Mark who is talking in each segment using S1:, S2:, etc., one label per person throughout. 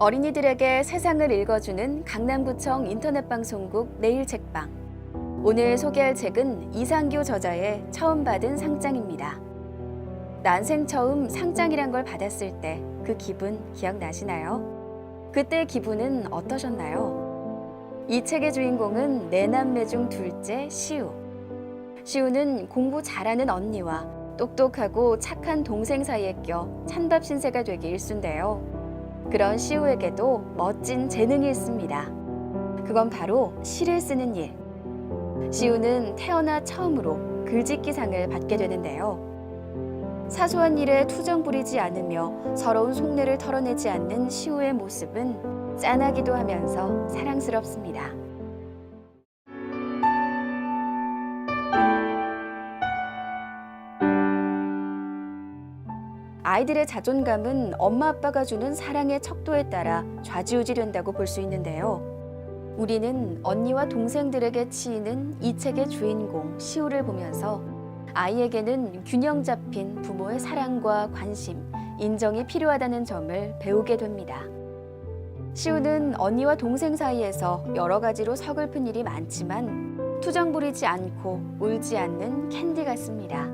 S1: 어린이들에게 세상을 읽어주는 강남구청 인터넷 방송국 내일 책방. 오늘 소개할 책은 이상규 저자의 처음 받은 상장입니다. 난생 처음 상장이란 걸 받았을 때 그 기분 기억나시나요? 그때 기분은 어떠셨나요? 이 책의 주인공은 네 남매 중 둘째 시우. 시우는 공부 잘하는 언니와 똑똑하고 착한 동생 사이에 껴 찬밥 신세가 되기 일쑤인데요. 그런 시우에게도 멋진 재능이 있습니다. 그건 바로 시를 쓰는 일. 시우는 태어나 처음으로 글짓기상을 받게 되는데요. 사소한 일에 투정 부리지 않으며 서러운 속내를 털어내지 않는 시우의 모습은 짠하기도 하면서 사랑스럽습니다. 아이들의 자존감은 엄마 아빠가 주는 사랑의 척도에 따라 좌지우지된다고 볼 수 있는데요. 우리는 언니와 동생들에게 치이는 이 책의 주인공 시우를 보면서 아이에게는 균형 잡힌 부모의 사랑과 관심, 인정이 필요하다는 점을 배우게 됩니다. 시우는 언니와 동생 사이에서 여러 가지로 서글픈 일이 많지만 투정 부리지 않고 울지 않는 캔디 같습니다.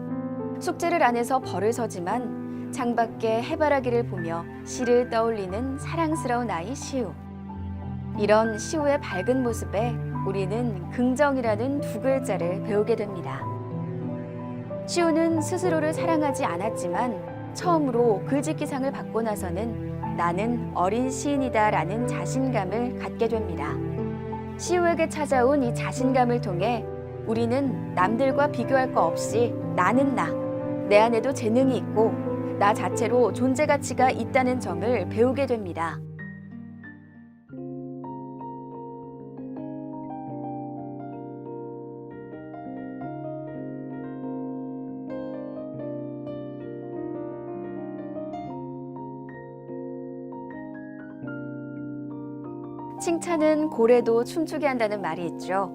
S1: 숙제를 안 해서 벌을 서지만 창밖에 해바라기를 보며 시를 떠올리는 사랑스러운 아이 시우. 이런 시우의 밝은 모습에 우리는 긍정이라는 두 글자를 배우게 됩니다. 시우는 스스로를 사랑하지 않았지만 처음으로 글짓기상을 받고 나서는 나는 어린 시인이다 라는 자신감을 갖게 됩니다. 시우에게 찾아온 이 자신감을 통해 우리는 남들과 비교할 거 없이 나는 나, 내 안에도 재능이 있고 나 자체로 존재 가치가 있다는 점을 배우게 됩니다. 칭찬은 고래도 춤추게 한다는 말이 있죠.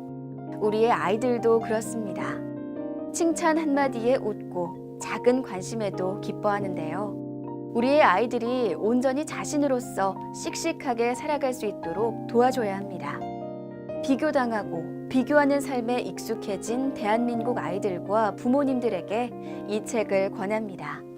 S1: 우리의 아이들도 그렇습니다. 칭찬 한마디에 웃고 작은 관심에도 기뻐하는데요. 우리의 아이들이 온전히 자신으로서 씩씩하게 살아갈 수 있도록 도와줘야 합니다. 비교당하고 비교하는 삶에 익숙해진 대한민국 아이들과 부모님들에게 이 책을 권합니다.